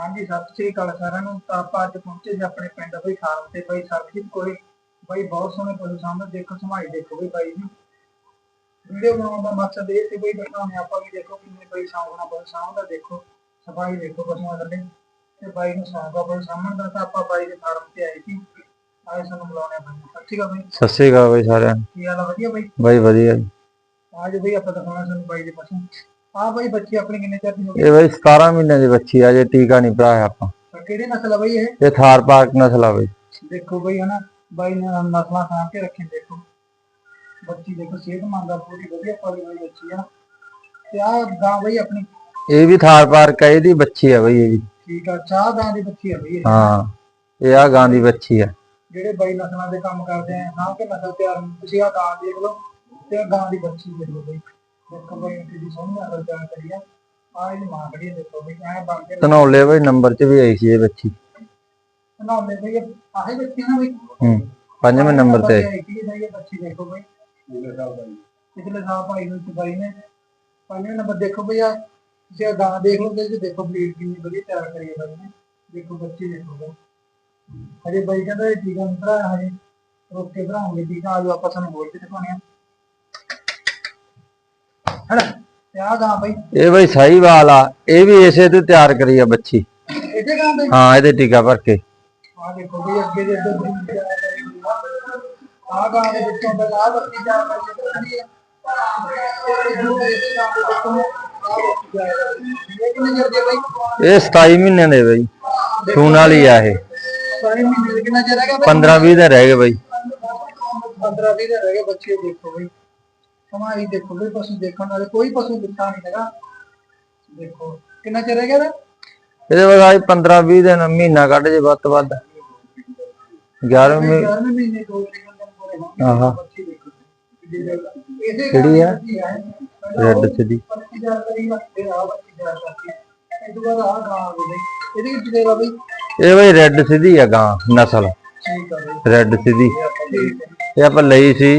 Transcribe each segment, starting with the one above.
ਹਾਂਜੀ ਸਤਿ ਸ੍ਰੀ ਅਕਾਲ ਸਾਰਿਆਂ ਨੂੰ। ਤਾਂ ਆਪਾਂ ਅੱਜ ਪਹੁੰਚੇ ਜੀ ਆਪਣੇ ਪਿੰਡ ਬਈ ਫਾਰਮ ਤੇ ਬਈ ਸਰਬਜੀਤ ਕੋਲੇ। ਬਈ ਬਹੁਤ ਸੋਹਣੇ ਪਸ਼ੂ ਸਾਹਮਣੇ ਦੇਖੋ ਸਮਾਈ ਦੇਖੋ ਬਈ ਬਾਈ ਜੀ। ਵੀਡੀਓ ਬਣਾਉਣ ਦਾ ਮਕਸਦ ਇਹ ਸੀ ਬਈ ਦਿਖਾਉਣੇ ਆਪਾਂ ਵੀ ਦੇਖੋ ਕਿੰਨੇ ਬਈ ਸਾਹਮਣਾ ਪਸ਼ੂ ਸਾਹਮਣਾ ਦੇਖੋ ਸਫ਼ਾਈ ਦੇਖੋ ਪਸ਼ੂਆਂ ਦੇ ਤੇ ਬਾਈ ਨੂੰ ਸਾਹਮਣਾ ਪਸ਼ੂ ਸਾਹਮਣੇ ਦਾ ਤਾਂ ਆਪਾਂ ਬਾਈ ਦੇ ਫਾਰਮ ਤੇ ਆਏ ਸੀ। ਆਏ ਸਾਨੂੰ ਬੁਲਾਉਣੇ ਬਾਈ ਸਤਿ ਸ਼੍ਰੀ ਅਕਾਲ ਬਈ। ਸਤਿ ਸ੍ਰੀ ਅਕਾਲ ਬਈ ਸਾਰਿਆਂ ਨੂੰ। ਕੀ ਹਾਲ ਆ? ਵਧੀਆ ਬਈ? ਬਾਈ ਵਧੀਆ ਜੀ। ਅੱਜ ਬਈ ਆਪਾਂ ਦਿਖਾਉਣਾ ਸਾਨੂੰ ਬਾਈ ਦੇ ਪਸ਼ੂ। ਆਹ ਬਈ ਬੱਚੀ ਆਪਣੀ ਕਿੰਨੇ ਚਿਰ ਦੀ ਹੋ ਗਈ? ਇਹ ਬਈ 17 ਮਹੀਨੇ ਦੀ ਬੱਚੀ ਆ ਜੇ ਟੀਕਾ ਨਹੀਂ ਭਰਾਇਆ ਆਪਾਂ। ਤਾਂ ਕਿਹੜੀ ਨਸਲ ਆ ਬਈ ਇਹ? ਇਹ ਥਾਰ ਪਾਰਕ ਨਸਲ ਆ ਬਈ। ਦੇਖੋ ਬਈ ਹਨਾ ਬਾਈ ਨੇ ਨਸਲਾਂ ਸਾਂਭ ਕੇ ਰੱਖੀ ਦੇਖੋ। ਬੱਚੀ ਦੇਖੋ ਸਿਹਤਮੰਦ ਆ ਪੂਰੀ ਵਧੀਆ ਪਾਲੀ ਹੋਈ ਬੱਚੀ ਆ। ਤੇ ਆ ਗਾਂ ਬਈ ਆਪਣੀ? ਇਹ ਵੀ ਥਾਰ ਪਾਰਕ ਆ ਇਹਦੀ ਬੱਚੀ ਆ ਬਈ ਇਹ ਵੀ। ਠੀਕ ਆ ਚਾਹ ਗਾਂ ਦੀ ਬੱਚੀ ਆ ਬਈ ਇਹ। ਹਾਂ ਇਹ ਆ ਗਾਂ ਦੀ ਬੱਚੀ ਆ। ਜਿਹੜੇ ਬਾਈ ਨਸਲਾਂ ਦੇ ਕੰਮ ਕਰਦੇ ਆ ਸਾਂਭ ਕੇ ਨਸਲ ਤਿਆਰ ਤੁਸੀਂ ਆ ਗਾਂ ਦੇਖ ਲਓ ਤੇ ਆ ਗਾਂ ਦੀ ਬੱਚੀ ਦੇਖ ਲਓ ਬਈ। ਦੇਖੋ ਬਈ ਕਿੰਨੀ ਸੋਹਣੀ ਨਸਲ ਤਿਆਰ ਕਰੀ ਆ। ਆ ਇਹਦੀ ਮਾਂ ਖੜੀ ਆ ਦੇਖੋ ਬਈ ਐ ਬਣ ਕੇ ਧਨੌਲੇ ਬਈ ਨੰਬਰ 'ਚ ਵੀ ਆਈ ਸੀ ਇਹ ਬੱਚੀ। ਬਣਾਉਂਦੇ ਬਈ ਆਹੀ ਬੱਚੀ ਨਾ ਬਈ। ਹੂੰ ਪੰਜਵੇਂ ਨੰਬਰ ਤੇ। ਆਈ ਸੀ ਬਈ ਇਹ ਬੱਚੀ ਦੇਖੋ ਬਈ। ਪਿਛਲੇ ਸਾਲ ਭਾਈ ਨੂੰ ਚੁਬਾਈ ਨੇ। ਪੰਜਵੇਂ ਨੰਬਰ ਦੇਖੋ ਬਈ ਆ ਤੁਸੀਂ ਆਹ ਗਾਂ ਦੇਖ ਲਓ ਤੇ ਦੇਖੋ ਬਰੀਡ ਕਿੰਨੀ ਵਧੀਆ ਤਿਆਰ ਕਰੀ ਹੈ ਬਾਈ ਨੇ। ਦੇਖੋ ਬੱਚੀ ਦੇਖੋ ਬਈ। ਹਜੇ ਬਾਈ ਕਹਿੰਦਾ ਇਹ ਟੀਕਾ ਨਹੀਂ ਭਰਾਇਆ ਹਜੇ ਰੋਕ ਕੇ ਭਰਾਉਂਗੇ ਟੀਕਾ ਆਜੋ ਆਪਾਂ ਤੁਹਾਨੂੰ ਹੋਰ ਵੀ ਦਿਖਾਉਣੇ ਆ। ਹਣਾ? ਤੇ ਆ ਗਾਂ ਬਈ। ਇਹ ਬਈ ਸਾਹੀਵਾਲ ਆ। ਇਹ ਵੀ ਇਸੇ ਤੇ ਤਿਆਰ ਕਰੀ ਆ ਬੱਚੀ। ਇਹਦੇ ਗਾਂ ਬਈ? ਹਾਂ ਇਹਦੇ ਟੀਕਾ ਭਰ ਕੇ। ਆ ਦੇਖੋ ਬਈ ਅੱਗੇ ਦੇ ਅੱਗੇ ਆ ਗਾਂ ਦੇ ਵਿੱਚੋਂ ਇਹ ਜੋ ਇਸ ਗਾਂ ਦੇ ਵਿੱਚੋਂ ਆ। ਬੱਚੀ ਤਿਆਰ ਕਰੀ ਹੋਈ ਆ। ਇਹ ਕਿੰਨੇ ਚਿਰ ਦੀ ਆ ਬਈ? ਇਹ 27 ਮਹੀਨੇ ਦੇ ਬਈ। ਸੂਣ ਵਾਲੀ ਆ ਇਹ। ਸਾਰੇ ਮਹੀਨੇ ਦੇ ਕਿੰਨਾ ਚਿਰ ਹੈਗਾ ਬਈ? 15 20 ਦਿਨ ਰਹਿ ਗਏ ਬਈ। 15 20 ਦਿਨ ਰਹਿ ਗਏ ਬੱਚੇ ਦੇਖੋ ਬਈ। ਹਮਾਰੀ ਦੇਖੋ ਬਈ ਪਸ਼ੂ ਦੇਖਣ ਵਾਲੇ ਕੋਈ ਪਸ਼ੂ ਦਿੱਤਾ ਨਹੀਂ ਹੈਗਾ। ਦੇਖੋ ਕਿੰਨਾ ਚਿਰ ਰਹਿ ਗਿਆ ਇਹਦਾ? ਇਹਦੇ ਬਾਅਦ ਆਈ 15 20 ਦਿਨ ਮਹੀਨਾ ਕੱਢ ਜੇ ਵੱਧ ਤੋਂ ਵੱਧ। 11 ਮਹੀਨੇ 11ਵੇਂ ਮਹੀਨੇ ਦੋ ਤਰੀਕ ਨੂੰ ਪੂਰੇ ਹੋਣਗੇ ਆਹਾ। ਬੱਚੇ ਦੇਖੋ। ਇਸੇ ਕਿਹੜੀ ਆ? ਰੈੱਡ ਸਿੱਧੀ। ਬੱਚੀ ਤਿਆਰ ਕਰੀ ਨਾ ਫਿਰ ਆ ਬੱਚੀ ਤਿਆਰ ਕਰਤੀ ਇਹ ਤੋਂ ਬਾਅਦ ਆ ਗਾਂ ਆ ਗਈ। ਬਈ ਇਹਦੀ ਕੀ ਦੇਗਾ ਬਈ ਇਹ ਬਈ ਰੈੱਡ ਸਿੱਧੀ ਆ ਗਾਂ ਨਸਲ। ਠੀਕ ਆ ਬਈ। ਰੈੱਡ ਸਿੱਧੀ। ਇਹ ਆਪਾਂ ਲਈ ਸੀ।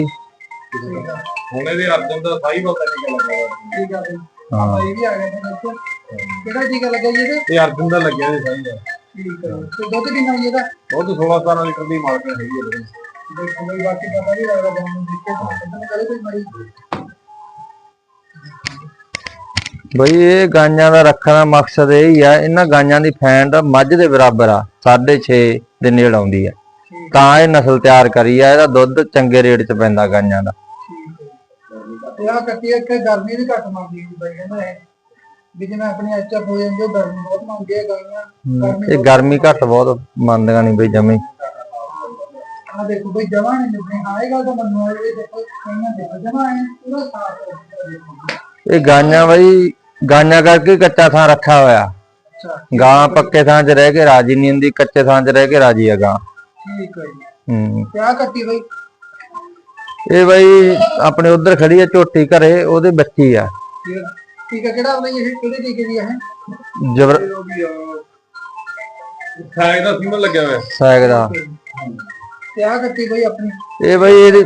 ਹੁਣ ਇਹਦੇ ਅਰਜਨ ਦਾ ਸਾਈ ਬਲਦਾ ਟੀਕਾ ਲੱਗਾ ਵਾ। ਠੀਕ ਆ ਬਈ ਹਾਂ ਇਹ ਵੀ ਆ ਨੇ ਦੇਖੋ ਕਿਹੜਾ ਟੀਕਾ ਲੱਗਿਆ ਜੀ ਇਹਦੇ? ਇਹ ਅਰਜਨ ਦਾ ਲੱਗਿਆ ਜੀ ਸਾਈ ਦਾ ਠੀਕ ਹੈ। ਤੇ ਦੁੱਧ ਕਿੰਨਾ ਜੀ ਇਹਦਾ? ਉਹ 16 17 ਲੀਟਰ ਦੀ ਮਾਰਕੀਟ ਹੈਗੀ ਹੈ ਇਹਦੀ। ਦੇਖੋ ਬਈ ਬਾਕੀ ਪਤਾ ਨਹੀਂ ਲੱਗਦਾ ਤੁਹਾਨੂੰ ਦੇਖ ਕੇ ਤੁਹਾਨੂੰ ਕਦੇ ਕੋਈ ਮਰੀ ਬਈ ਇਹ ਗਾਂਆਂ ਦਾ ਰੱਖਣ ਦਾ ਮਕਸਦ ਇਹ ਹੀ ਆ ਇਹਨਾਂ ਗਾਂਆਂ ਦੀ ਫੈਂਟ ਮੱਝ ਦੇ ਬਰਾਬਰ ਆ। 6.5 ਦੇ ਨੇੜ ਆਉਂਦੀ ਆ। ਤਾਂ ਇਹ ਨਸਲ ਤਿਆਰ ਕਰੀ ਆ ਇਹਦਾ ਦੁੱਧ ਚੰਗੇ ਰੇਟ 'ਚ ਪੈਂਦਾ ਗਾਂਆਂ ਦਾ। ਠੀਕ ਹੈ ਤੇ ਆ ਕੱਟੀ ਇੱਕ ਗਰਮੀ ਵੀ ਘੱਟ ਮੰਗਦੀ ਹੈ ਬਈ ਕਹਿੰਦਾ ਹੈ ਵੀ ਜਿਵੇਂ ਆਪਣੀ ਐਚਐਫ ਹੋ ਜਾਂਦੀ ਉਹ ਗਰਮੀ ਬਹੁਤ ਮੰਗਦੀ ਹੈ ਗਾਈਆਂ ਇਹ ਗਰਮੀ ਘੱਟ ਬਹੁਤ ਮੰਨਦੀਆਂ ਨਹੀਂ ਬਈ ਜਮੀ। ਆ ਦੇਖੋ ਬਈ ਜਮਾ ਨਹੀਂ ਨਿਕਲੇ ਆਏਗਾ ਤਾਂ ਮੰਨੋ ਇਹ ਦੇਖੋ ਕਈਆਂ ਦੇਖੋ ਜਮਾ ਹੈ ਪੂਰਾ ਸਾਫ਼ ਹੈ ਦੇਖੋ। ਇਹ ਗਾਂਆਂ ਬਈ ਗਾਂਆਂ ਕਰਕੇ ਕੱਚਾ ਥਾਂ ਰੱਖਿਆ ਹੋਇਆ। ਗਾਂ ਪੱਕੇ ਥਾਂ 'ਚ ਰਹਿ ਕੇ ਰਾਜੀ ਨਹੀਂ ਹੁੰਦੀ ਕੱਚੇ ਥਾਂ 'ਚ ਰਹਿ ਕੇ ਰਾਜੀ ਆ ਗਾਂ। ਠੀਕ ਹੈ ਜੀ। ਹੂੰ। ਤੇ ਆ ਕੱਟੀ ਬਈ? ਇਹ ਬਈ ਆਪਣੇ ਉਧਰ ਖੜੀ ਆ ਝੋਟੀ ਘਰੇ ਉਹਦੇ ਬੱਚੀ ਆ। ਠੀਕ ਠੀਕ ਹੈ ਕਿਹੜਾ ਬਈ ਇਹ? ਕਿਹੜੇ ਦੀ ਹੈ ਜਬਰ ਸਾਈ ਦਾ ਸੀਮਨ ਲੱਗਿਆ ਹੋਇਆ। ਸੈਗ ਦਾ। ਤੇ ਆ ਕੱਟੀ ਬਈ ਆਪਣੀ? ਇਹ ਬਈ ਇਹਦੀ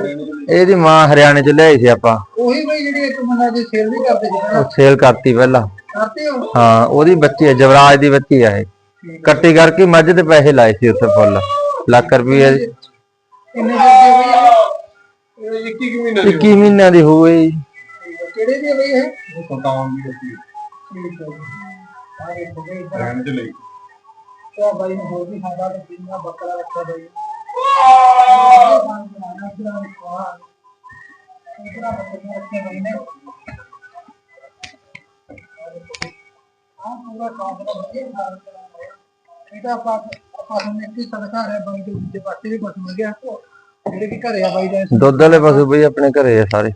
ਇਹਦੀ ਮਾਂ ਹਰਿਆਣੇ ਚ ਲਿਆਈ ਸੀ ਆਪਾਂ। ਉਹੀ ਬਈ ਜਿਹੜੀ ਇੱਕ ਬੰਦਾ ਦੀ ਸੇਲ ਵੀ ਕਰਦੇ ਜਿਹੜਾ ਉਹ ਸੇਲ ਕਰਤੀ ਪਹਿਲਾਂ। ਕਰਦੇ ਹੋ ਹਾਂ ਉਹਦੀ ਬੱਚੀ ਹੈ ਜਵਰਾਜ ਦੀ ਬੱਚੀ ਆ ਇਹ। ਕੱਟੀ ਕਰਕੇ ਮੱਝ ਦੇ ਪੈਸੇ ਲਾਏ ਸੀ ਉੱਥੇ ਫੁੱਲ। ਲੱਖ ਰੁਪਏ ਦੀ। ਕਿੰਨੇ ਦੇ ਬਈ ਇਹ? ਇਹ 21 ਕੁ ਮਹੀਨੇ ਦੀ 21 ਮਹੀਨਿਆਂ ਦੀ ਹੋ ਗਈ ਕਿਹੜੇ ਦੀ ਹੈ ਹੋਈ ਠੀਕ ਹੈ ਦੇਖੋ ਰਹਿਣ ਦੇ ਲਈ। ਆ ਬਾਈ ਨੇ ਹੋਰ ਵੀ ਖਾਦਾ ਤੇ ਕਿੰਨਾ ਬੱਕਰਾ ਰੱਖਿਆ ਬਈ। ਇਹਦਾ ਆਪਾਂ ਨੂੰ ਇੱਕ ਹੀ ਸਦਕਾ ਹੈ ਬਾਈ ਦੇ ਦੂਜੇ ਪਾਸੇ ਵੀ ਪਸ਼ੂ ਮਿਲ ਗਿਆ। ਜਿਹੜੇ ਕਿ ਘਰੇ ਆ ਬਾਈ ਦਾ ਦੁੱਧ ਵਾਲੇ ਪਸ਼ੂ ਬਈ ਆਪਣੇ ਘਰੇ ਆ ਸਾਰੇ।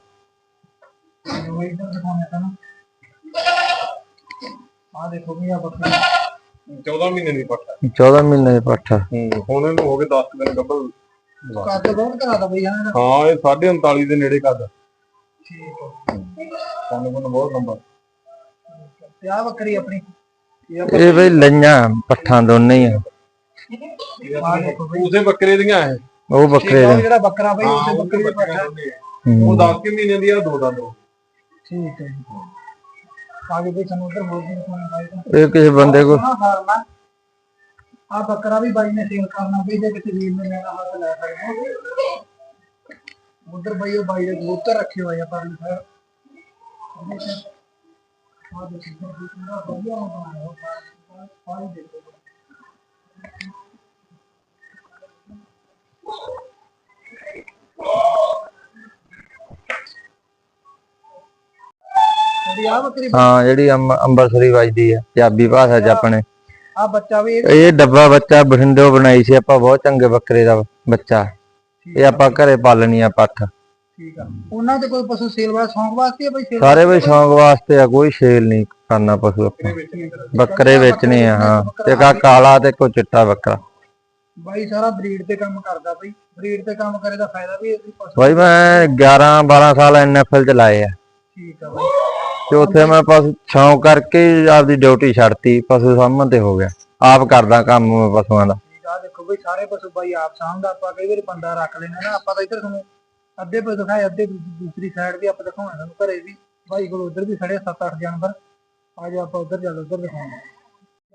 ਬਾਈ ਦਾ ਦਿਖਾਉਣਾ ਤੁਹਾਨੂੰ ਆ ਦੇਖੋ ਵੀ ਆ ਬੱਕਰੀ। 14 ਮਹੀਨੇ ਦੀ ਪੱਠਾ 14 ਮਹੀਨੇ ਦੇ ਪੱਠਾ ਹੂੰ। ਹੁਣ ਇਹਨੂੰ ਹੋ ਗਏ 10 ਦਿਨ ਗੱਭਲ ਕੱਦ ਬਹੁਤ ਕਰਾਦਾ ਬਈ ਦਾ। ਹਾਂ ਇਹ 39.5 ਦੇ ਨੇੜੇ ਕੱਦ। ਠੀਕ ਹੈ ਸਾਨੂੰ ਕੋਲ ਬਹੁਤ ਨੰਬਰ। ਤੇ ਆ ਬੱਕਰੀ ਆਪਣੀ। ਇਹ ਇਹ ਬਈ ਲਈਆਂ ਪੱਠਾਂ ਦੋਨੇ ਹੀ ਆ। ਆ ਦੇਖੋ ਬਈ ਉਸੇ ਬੱਕਰੇ ਦੀਆਂ ਇਹ। ਉਹ ਬੱਕਰੇ ਉਹ ਦੇ ਜਿਹੜਾ ਬੱਕਰਾ ਬਈ ਹਾਂ ਉਸੇ ਉਹ ਬੱਕਰੀ ਦੇ ਬੱਕਰੇ। ਪੱਠਾ ਦੋਨੇ ਆ। ਹੂੰ। ਉਹ 10 ਕਿ ਮਹੀਨੇ ਦੀ ਆ ਦੋ। ਦੰਦ ਉਹ। ਠੀਕ ਹੈ। ਜੀ ਆਗੇ ਵੀ ਸਾਨੂੰ ਉਧਰ ਹੋਰ ਵੀ ਦਿਖਾਉਣਾ ਚਾਹੀਦਾ ਇਹ ਕਿਸੇ ਬੰਦੇ ਕੋਲ ਹਾਂ ਹਾਂ ਆ ਬੱਕਰਾ ਵੀ ਬਾਈ ਨੇ ਸੇਲ ਕਰਨਾ ਬਈ ਜੇ ਕਿਤੇ ਵੀਰ ਨੇ ਲੈਣਾ ਹੋਵੇ ਤਾਂ ਲੈ ਸਕਦੇ ਹੋ। ਉਧਰ ਬਈ ਉਹ ਬਾਈ ਦੇ ਕਬੂਤਰ ਰੱਖੇ ਹੋਏ ਆ ਪਰ ਫਿਰ ਆ ਦੇਖੋ ਕਿੰਨਾ ਵਧੀਆ ਬਣਾਇਆ ਹੋਇਆ ਸਾਰੀ ਦੇਖੋ ਜਿਹੜੀ ਆ ਬੱਕਰੀ ਹਾਂ ਜਿਹੜੀ ਅੰਬ- ਅੰਬਰਸਰੀ ਵੱਜਦੀ ਆ ਪੰਜਾਬੀ ਭਾਸ਼ਾ 'ਚ ਆਪਣੇ। ਆ ਬੱਚਾ ਵੀ ਇਹ ਇਹ ਡੱਬਾ ਬੱਚਾ ਬਠਿੰਡੋਂ ਬਣਾਈ ਸੀ ਆਪਾਂ ਬਹੁਤ ਚੰਗੇ ਬੱਕਰੇ ਦਾ ਬੱਚਾ। ਇਹ ਆਪਾਂ ਘਰੇ ਪਾਲਣੀ ਆ ਪੱਠ। ਠੀਕ ਆ। ਉਹਨਾਂ ਦੇ ਕੋਈ ਪਸ਼ੂ ਸੇਲ ਵਾਲਾ ਸ਼ੌਂਕ ਵਾਸਤੇ ਆ ਬਈ ਸੇਲ ਸਾਰੇ ਬਈ ਸ਼ੌਂਕ ਵਾਸਤੇ ਆ ਕੋਈ ਸ਼ੇਲ ਨਹੀਂ ਕਰਨਾ ਪਸ਼ੂ ਆਪਾਂ। ਬੱਕਰੇ ਵੇਚਣੇ ਆ ਹਾਂ। ਤੇ ਕਾ ਕਾਲਾ ਤੇ ਕੋਈ ਚਿੱਟਾ ਬੱਕਰਾ। ਬਾਈ ਸਾਰਾ ਬਰੀਡ ਤੇ ਕੰਮ ਕਰਦਾ ਬਈ। ਬਰੀਡ ਤੇ ਕੰਮ ਕਰੇ ਦਾ ਫਾਇਦਾ ਵੀ ਪਸ਼ੂ ਬਾਈ ਮੈਂ 11 12 ਸਾਲ ਐਨਐਫਐਲ ਚ ਲਾਏ ਆ। ਠੀਕ ਆ ਬਈ। ਤੇ ਉੱਥੇ ਮੈਂ ਪਸ਼ੂ ਸ਼ੌਂਕ ਕਰਕੇ ਆਪਦੀ ਡਿਊਟੀ ਛੱਡਤੀ ਪਸ਼ੂ ਸਾਂਭਣ ਤੇ ਹੋ ਗਿਆ। ਆਪ ਕਰਦਾ ਕੰਮ ਪਸ਼ੂਆਂ ਦਾ। ਠੀਕ ਆ ਦੇਖੋ ਬਈ ਸਾਰੇ ਪਸ਼ੂ ਬਾਈ ਆਪ ਸਾਂਭਦਾ ਆਪਾਂ ਕਈ ਵਾਰੀ ਬੰਦਾ ਰੱਖ ਲੈਣਾ ਨਾ ਆਪਾਂ ਤਾਂ ਇੱਧਰ ਤੁਹਾਨੂੰ ਅੱਧੇ ਪਸ਼ੂ ਦਿਖਾਏ ਅੱਧੇ ਦੂਸਰੀ ਸਾਈਡ ਵੀ ਆਪਾਂ ਦਿਖਾਉਣਾ ਤੁਹਾਨੂੰ ਘਰੇ ਵੀ। ਬਾਈ ਕੋਲ ਉਧਰ ਵੀ ਖੜੇ 7-8 ਜਾਨਵਰ। ਆ ਜਾ ਆਪਾਂ ਉਧਰ ਚੱਲ ਉਧਰ ਦਿਖਾਉਣਾ।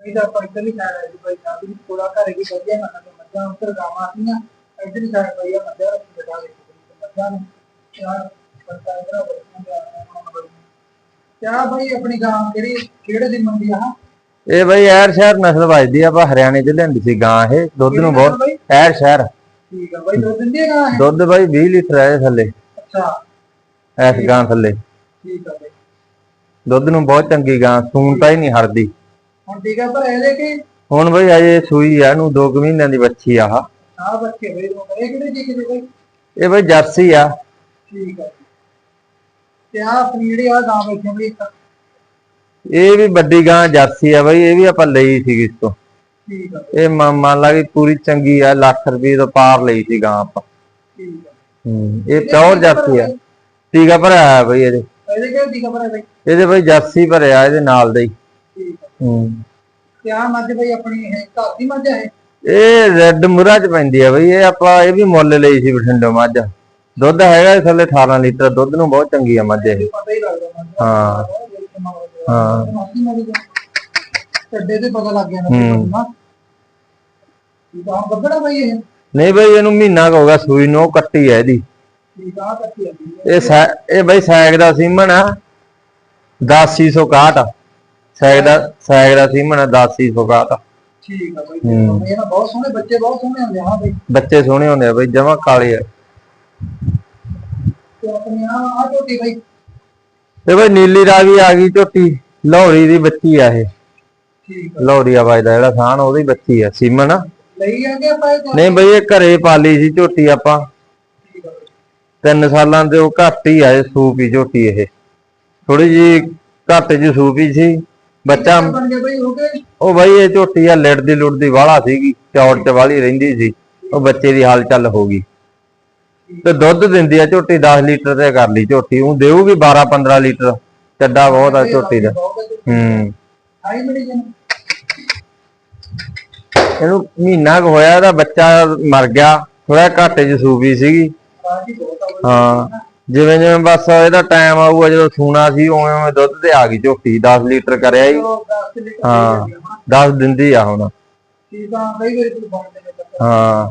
ਇਹਦਾ ਆਪਾਂ ਇੱਧਰ ਵੀ ਸਾਈਡ ਹੈ ਜੀ ਬਾਈ ਸਾਹਿਬ ਵੀ ਪੂਰਾ ਘਰੇ ਵੀ ਵਧੀਆ ਨਾ ਸਾਨੂੰ ਮੱਝਾਂ ਉੱਧਰ ਗਾਵਾਂ ਆਤੀਆਂ ਇੱਧਰ ਹੀ ਸਾਈਡ ਪਈ ਆ ਮੱਝਾਂ ਰੱਖੀ ਮੱਝਾਂ ਨੇ। ਚਾਰ ਇਧਰ ਆਉਣਾ ਕਿਆ ਬਾਈ ਆਪਣੀ ਗਾਂ ਕਿਹੜੀ ਕਿਹੜੇ ਦੀ ਮੰਡੀ ਆ? ਇਹ ਬਈ ਐਰ ਸ਼ਹਿਰ ਨਸਲ ਵੱਜਦੀ ਆ ਆਪਾਂ ਹਰਿਆਣੇ ਚ ਲੈਂਦੀ ਸੀ ਗਾਂ ਇਹ ਦੁੱਧ ਨੂੰ ਬਹੁਤ ਐਰ ਸ਼ਹਿਰ। ਠੀਕ ਆ ਬਾਈ ਦੋ ਦਿੰਦੀ ਹੈ ਗਾਂ? ਇਹ? ਦੁੱਧ ਬਾਈ 20 ਲੀਟਰ ਹੈ ਇਹਦੇ ਥੱਲੇ। ਅੱਛਾ। ਐਸ ਗਾਂ ਥੱਲੇ। ਠੀਕ ਆ ਬਾਈ। ਦੁੱਧ ਨੂੰ ਬਹੁਤ ਚੰਗੀ ਗਾਂ ਸੂਣ ਤਾਂ ਹੀ ਨਹੀਂ ਹਰਦੀ ਹੁਣ ਠੀਕ ਆ ਪਰ ਇਹਦੇ ਕਿ? ਹੁਣ ਬਈ ਅਜੇ ਸੂਈ ਆ ਇਹਨੂੰ 2 ਮਹੀਨਿਆਂ ਦੀ ਬੱਚੀ ਆ ਆਹ। ਆ ਬੱਚੇ ਬਈ ਦੋ ਇਹ ਕਿਹੜੇ ਜੀ ਕਿਹਦੇ ਬਈ? ਇਹ ਬਈ ਜਰਸੀ ਆ। ਠੀਕ ਆ ਤੇ ਆ ਜਿਹੜੀ ਆ ਗਾਂ ਬੈਠੀ ਬਈ ਇੱਕ। ਇਹ ਵੀ ਵੱਡੀ ਗਾਂ ਜਰਸੀ ਆ ਬਈ ਇਹ ਵੀ ਆਪਾਂ ਲਈ ਸੀਗੀ ਇਸ ਤੋਂ। ਠੀਕ ਆ ਇਹ ਮ- ਮੰਨ ਲਾ ਕਿ ਪੂਰੀ ਚੰਗੀ ਆ ਲੱਖ ਰੁਪਏ ਤੋਂ ਪਾਰ ਲਈ ਸੀ ਗਾਂ ਆਪਾਂ। ਠੀਕ ਆ ਹੂੰ ਇਹ ਪਿਓਰ ਜਰਸੀ ਆ। ਟੀਕਾ ਭਰਿਆ ਆ ਬਈ ਇਹਦੇ। ਇਹਦੇ ਕਿਹੜੇ ਬਈ? ਇਹਦੇ ਬਈ ਜਰਸੀ ਭਰਿਆ ਇਹਦੇ ਨਾਲ ਦਾ ਹੀ। ਠੀਕ ਆ। ਹੂੰ। ਤੇ ਆ ਮੱਝ ਬਈ ਆਪਣੀ ਇਹ ਘਰ ਦੀ ਮੱਝ ਹੈ ਇਹ? ਰੈੱਡ ਮੁਰਾ ਚ ਪੈਂਦੀ ਆ ਬਈ ਇਹ ਆਪਾਂ ਇਹ ਵੀ ਮੁੱਲ ਲਈ ਸੀ ਬਠਿੰਡੋਂ ਮੱਝ। ਦੁੱਧ ਹੈਗਾ ਇਹ ਥੱਲੇ 18 ਲੀਟਰ ਦੁੱਧ ਨੂੰ ਬਹੁਤ ਚੰਗੀ ਆ ਮੱਝ ਇਹ। ਪਤਾ ਹੀ ਲੱਗਦਾ ਮੱਝ ਦਾ। ਹਾਂ। ਹਾਂ। ਚੱਡੇ ਤੇ ਪਤਾ ਲੱਗ ਗਿਆ ਨਾ ਹੂੰ। ਨਾ ਆ ਹੁਣ ਗੱਬੜਾ ਬਈ ਇਹ। ਨਹੀਂ ਬਈ ਇਹਨੂੰ ਮਹੀਨਾ ਕੁ ਹੋ ਗਿਆ ਸੂਈ ਨੂੰ ਉਹ ਕੱਟੀ ਆ ਇਹਦੀ। ਠੀਕ ਆ ਕੱਟੀ ਜਾਂਦੀ ਹੈ ਇਹ ਸੈ- ਇਹ ਬਈ ਸੈਗ ਦਾ ਸੀਮਨ ਆ 10661 ਸੈਗ ਦਾ ਸੈਗ ਦਾ ਸੀਮਨ ਆ 10661 ਠੀਕ ਆ ਬਈ ਹੂੰ। ਇਹ ਨਾ ਬਹੁਤ ਸੋਹਣੇ ਬੱਚੇ ਬਹੁਤ ਸੋਹਣੇ ਹੁੰਦੇ ਆ ਹਾਂ ਬਈ। ਬੱਚੇ ਸੋਹਣੇ ਹੁੰਦੇ ਆ ਬਈ ਜਮਾ ਕਾਲੇ ਆ। ਤੇ ਆਪਣੀ ਆ ਆ ਝੋਟੀ ਬਈ। ਤੇ ਬਈ ਨੀਲੀ ਰਾਵੀ ਆ ਗਈ ਝੋਟੀ ਲਾਹੌਰੀ ਦੀ ਬੱਚੀ ਆ ਇਹ। ਲਾਹੌਰੀ ਆਵਾਜ਼ ਦਾ ਜਿਹੜਾ ਥਾਨ ਉਹਦੀ ਬੱਚੀ ਆ। ਸੀਮਨ? ਆ ਆਪਾਂ ਨਹੀਂ ਬਈ ਇਹ ਘਰੇ ਪਾਲੀ ਸੀ ਝੋਟੀ ਆਪਾਂ। ਬਈ। ਤਿੰਨ ਸਾਲਾਂ ਦੇ ਉਹ ਘੱਟ ਹੀ ਆਏ ਸੂਪੀ ਝੋਟੀ ਇਹ। ਥੋੜੀ ਜੀ ਘੱਟ ਜੀ ਸੂਪੀ ਸੀ। ਬੱਚਾ ਬਈ ਉਹ ਬਈ ਇਹ ਝੋਟੀ ਆ ਲੜਦੀ ਲੁੜਦੀ ਵਾਲਾ ਸੀਗੀ। ਚੌੜ ਚ ਵਾਲੀ ਰਹਿੰਦੀ ਸੀ। ਉਹ ਬੱਚੇ ਦੀ ਹਾਲ ਚੱਲ ਹੋ ਗਈ। ਤੇ ਦੁੱਧ ਦਿੰਦੀ ਆ ਝੋਟੀ 10 ਲੀਟਰ ਤੇ ਕਰ ਲਈ ਝੋਟੀ। ਉਹ ਦੇਊਗੀ 12 15 ਲੀਟਰ। ਚੱਡਾ ਬਹੁਤ ਆ ਝੋਟੀ ਦਾ। ਹੂੰ। ਜਨ ਇਹਨੂੰ ਮਹੀਨਾ ਕੁ ਹੋਇਆ ਇਹਦਾ ਬੱਚਾ ਮਰ ਗਿਆ। ਥੋੜਾ ਘਾਟੇ ਚ ਸੂਪੀ ਸੀਗੀ। ਹਾਂ। ਜਿਵੇਂ ਜਿਵੇਂ ਬਸ ਇਹਦਾ ਟਾਈਮ ਆਊਗਾ ਜਦੋਂ ਸੂਣਾ ਸੀ ਉਵੇਂ ਉਵੇਂ ਦੁੱਧ ਤੇ ਆ ਗਈ ਝੋਟੀ। 10 ਲੀਟਰ ਕਰਿਆ ਕੱਟੀ ਹਾਂ। ਜਾਂਦੀ ਆ, ਹਨਾ। 10 ਦਿੰਦੀ ਆ ਹੁਣ। ਹਾਂ।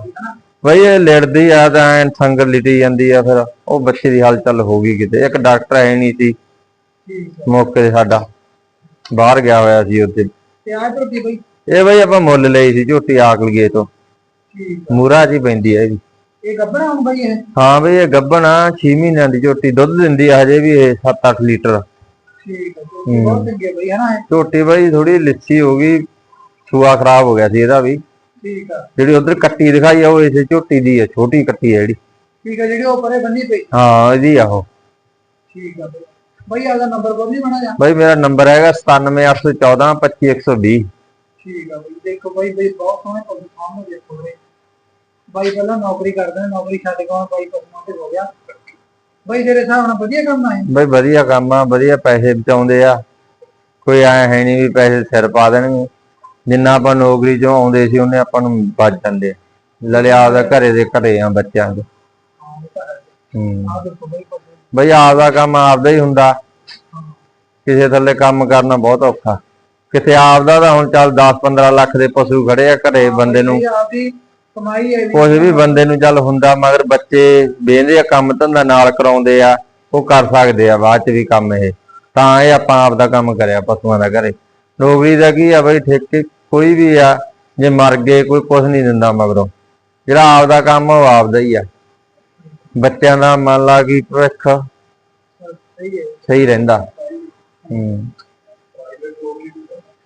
ਬਈ ਇਹ ਲੜਦੀ ਆ ਤਾਂ ਐਨ ਸੰਗਲ ਲਿਟੀ ਜਾਂਦੀ ਆ ਫਿਰ। ਉਹ ਬੱਚੇ ਦੀ ਹਲਚਲ ਹੋ ਗਈ ਕਿਤੇ। ਇੱਕ ਡਾਕਟਰ ਹੈ ਨਹੀਂ ਸੀ। ਮੌਕੇ ਸਾਡਾ। ਬਾਹਰ ਗਿਆ ਹੋਇਆ ਸੀ ਉੱਥੇ। ਤੇ ਆ ਝੋਟੀ ਬਈ? ਇਹ ਬਈ ਆਪਾਂ ਮੁੱਲ ਲਈ ਸੀ ਝੋਟੀ ਆਕਲਗੇ ਤੋਂ। ਠੀਕ ਆ। ਮੂਰਾ ਜੀ ਪੈਂਦੀ ਹੈ ਇਹਦੀ ਇਹ ਗੱਬੜਾ ਹੁਣ ਬਈ ਇਹ? ਹਾਂ ਬਈ ਇਹ ਗੱਬਣ ਆ 6 ਮਹੀਨਿਆਂ ਦੀ ਝੋਟੀ ਦੁੱਧ ਦਿੰਦੀ ਆ ਹਜੇ ਵੀ ਇਹ 7-8 ਲੀਟਰ। ਠੀਕ ਆ ਝੋਟੀ ਬਹੁਤ ਚੰਗੇ ਬਈ ਹਨਾ ਇਹ? ਝੋਟੀ ਬਈ ਥੋੜੀ ਲਿੱਸੀ ਹੋ ਗਈ ਛੂਆ ਖਰਾਬ ਹੋ ਗਿਆ ਸੀ ਇਹਦਾ ਵੀ। ਠੀਕ ਆ। ਜਿਹੜੀ ਉਧਰ ਕੱਟੀ ਦਿਖਾਈ ਆ ਉਹ ਇਸੇ ਝੋਟੀ ਦੀ ਹੈ ਛੋਟੀ ਕੱਟੀ ਹੈ ਜਿਹੜੀ। ਠੀਕ ਆ ਜਿਹੜੀ ਉਹ ਪਰੇ ਬੰਨੀ ਪਈ। ਹਾਂ ਇਹਦੀ ਆ ਉਹ। ਠੀਕ ਆ ਬਈ। ਬਈ ਆਦਾ ਨੰਬਰ ਬੋਲੀ ਬਣਾ ਜਾ ਬਈ ਮੇਰਾ ਨੰਬਰ ਹੈਗਾ 97814 25120 ਠੀਕ ਆ ਬਈ ਦੇਖੋ ਬਈ ਬਈ ਬਹੁਤ ਸੋਹਣੇ ਪਸ਼ੂ ਸਾਹਮਣੇ ਦੇਖੋ ਬਈ। ਬਾਈ ਪਹਿਲਾਂ ਨੌਕਰੀ ਕਰਦੇ ਨੌਕਰੀ ਛੱਡ ਕੇ ਹੁਣ ਬਾਈ ਪਸ਼ੂਆਂ ਤੇ ਹੋ ਗਿਆ। ਬਈ ਤੇਰੇ ਹਿਸਾਬ ਨਾਲ ਵਧੀਆ ਕੰਮ ਆ ਇਹ? ਬਈ ਵਧੀਆ ਕੰਮ ਆ ਵਧੀਆ ਪੈਸੇ ਬਚਾਉਂਦੇ ਆ। ਕੋਈ ਐ ਹੈ ਨਹੀਂ ਵੀ ਪੈਸੇ ਸਿਰ ਪਾ ਦੇਣਗੇ। ਜਿੰਨਾ ਆਪਾਂ ਨੌਕਰੀ ਚੋਂ ਆਉਂਦੇ ਸੀ ਉਹਨੇ ਆਪਾਂ ਨੂੰ ਬਚ ਜਾਂਦੇ। ਆ। ਲਲਿਆ ਆਪਦਾ ਘਰੇ ਦੇ ਘਰੇ ਆ ਬੱਚਿਆਂ ਦੇ। ਹਾਂ ਹੈ। ਹੂੰ। ਆਹ ਦੇਖੋ ਬਈ ਬਈ ਆਪਦਾ ਕੰਮ ਆਪਦਾ ਹੀ ਹੁੰਦਾ। ਕਿਸੇ ਥੱਲੇ ਕੰਮ ਕਰਨਾ ਬਹੁਤ ਔਖਾ। ਕਿਤੇ ਆਪਦਾ ਤਾਂ ਹੁਣ ਚੱਲ 10-15 ਲੱਖ ਦੇ ਪਸ਼ੂ ਖੜੇ ਆ ਘਰੇ ਬੰਦੇ ਨੂੰ। ਆਪਦੀ ਕਮਾਈ ਹੈ ਕੁਝ ਵੀ ਬੰਦੇ ਨੂੰ ਚੱਲ ਹੁੰਦਾ ਮਗਰ ਬੱਚੇ ਵੇਂਦੇ ਆ ਕੰਮ ਧੰਦਾ ਨਾਲ ਕਰਾਉਂਦੇ ਆ ਉਹ ਕਰ ਸਕਦੇ ਆ ਬਾਅਦ ਚ ਵੀ ਕੰਮ ਇਹ। ਤਾਂ ਇਹ ਆਪਾਂ ਆਪ ਦਾ ਕੰਮ ਕਰਿਆ ਪਸ਼ੂਆਂ ਦਾ ਘਰੇ। ਨੌਕਰੀ ਦਾ ਕੀ ਆ ਬਈ ਠੇਕੇ ਕੋਈ ਵੀ ਆ ਜੇ ਮਰ ਗਏ ਕੋਈ ਕੁਝ ਨਹੀਂ ਦਿੰਦਾ ਮਗਰੋਂ। ਜਿਹੜਾ ਆਪ ਦਾ ਕੰਮ ਉਹ ਆਪਦਾ ਹੀ ਆ। ਬੱਚਿਆਂ ਦਾ ਮੰਨ ਲਾ ਕਿ ਭਵਿੱਖ ਸਹੀ ਰਹਿੰਦਾ। ਹੂੰ।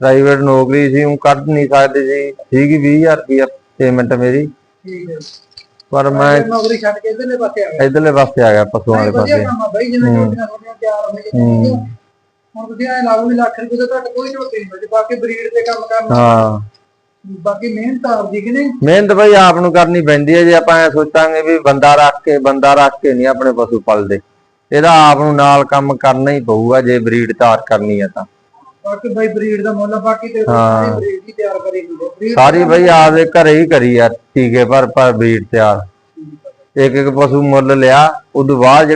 ਪ੍ਰਾਈਵੇਟ ਨੌਕਰੀ ਸੀ ਉਹ ਕੱਢ ਨਹੀਂ ਸਕਦੇ ਸੀ। ਸੀਗੀ 20000 ਰੁਪਇਆ ਪੇਮੈਂਟ ਮੇਰੀ। ਠੀਕ ਪਰ ਮੈਂ ਨੌਕਰੀ ਛੱਡ ਕੇ ਇਧਰਲੇ ਪਾਸੇ ਆ ਗਏ। ਇਧਰਲੇ ਪਾਸੇ ਆ ਗਿਆ ਪਸ਼ੂਆਂ ਵਾਲੇ ਪਾਸੇ। ਕੰਮ ਆ ਬਾਈ ਜਿਵੇਂ ਝੋਟੀਆਂ ਤੁਹਾਡੀਆਂ ਤਿਆਰ ਹੋ। ਗਈਆਂ ਹੁਣ ਤੁਸੀਂ ਐ ਲਾਓ ਵੀ ਲੱਖ ਰੁਪਏ ਤੋਂ ਘੱਟ ਕੋਈ ਨਹੀਂ ਮਿਲਦੀ ਬਾਕੀ ਬਰੀਡ ਤੇ ਕੰਮ ਕਰਨਾ। ਹਾਂ। ਬਾਕੀ ਮਿਹਨਤ ਆਪਦੀ ਕਿ ਨਹੀਂ? ਮਿਹਨਤ ਬਈ ਆਪ ਨੂੰ ਕਰਨੀ ਪੈਂਦੀ ਹੈ ਜੇ ਆਪਾਂ ਐ ਸੋਚਾਂਗੇ ਵੀ ਬੰਦਾ ਰੱਖ ਕੇ ਬੰਦਾ ਰੱਖ ਕੇ ਨਹੀਂ ਆਪਣੇ ਪਸ਼ੂ ਪਲਦੇ। ਇਹਦਾ ਆਪ ਨੂੰ ਨਾਲ ਕੰਮ ਕਰਨਾ ਹੀ ਪਊਗਾ ਜੇ ਬਰੀਡ ਤਿਆਰ ਕਰਨੀ ਹੈ ਤਾਂ। ਬਾਕੀ ਬਾਈ ਬਰੀਡ ਦਾ ਮੁੱਲ ਬਾਕੀ ਤੇ ਸਾਰੀ ਬਰੀਡ ਹੀ ਤਿਆਰ ਕਰੀ ਹੁੰਦੀ ਹੈ breed ਸਾਰੀ ਬਈ ਆਪਦੇ ਘਰੇ ਹੀ ਕਰੀ ਆ ਟੀਕੇ ਪਰ ਪਰ ਬਰੀਡ ਤਿਆਰ। ਇੱਕ ਇੱਕ ਪਸ਼ੂ ਮੁੱਲ ਲਿਆ ਉਦੋਂ ਬਾਅਦ